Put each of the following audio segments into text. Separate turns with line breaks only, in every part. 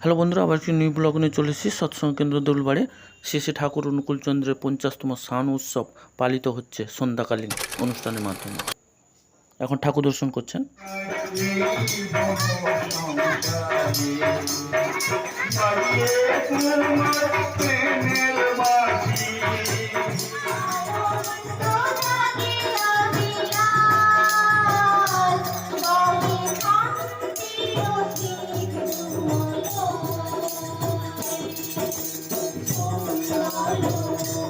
Hello বন্ধুরা, আবার কি নিউ ব্লগ নিয়ে চলে এসেছি। সৎসঙ্গ কেন্দ্র দোলবাড়ে শেষে ঠাকুর অনুকূলচন্দ্রের পঞ্চাশতম সান উৎসব পালিত হচ্ছে সন্ধ্যাকালীন অনুষ্ঠানের মাধ্যমে। এখন ঠাকুর দর্শন করছেন।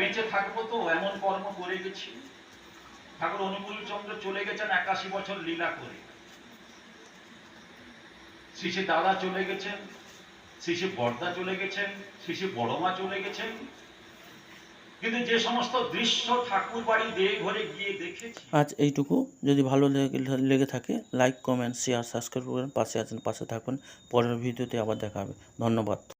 বেঁচে থাকব তো, এমন কর্ম করে গেছি। ঠাকুর অনুকূল চন্দ্র চলে গেছেন একাশি বছর লীলা করে। শ্রী দাদা চলে গেছেন শ্রী বর্দা চলে গেছেন শ্রী বড়মা চলে গেছেন। কিন্তু যে সমস্ত দৃশ্য ঠাকুর বাড়ি দিয়ে ঘরে গিয়ে দেখেছি,
আজ এইটুকু। যদি ভালো লেগে থাকে, লাইক, কমেন্ট, শেয়ার, সাবস্ক্রাইব করবেন। পাশে আছেন, পাশে থাকুন। পরের ভিডিওতে আবার দেখা হবে। ধন্যবাদ।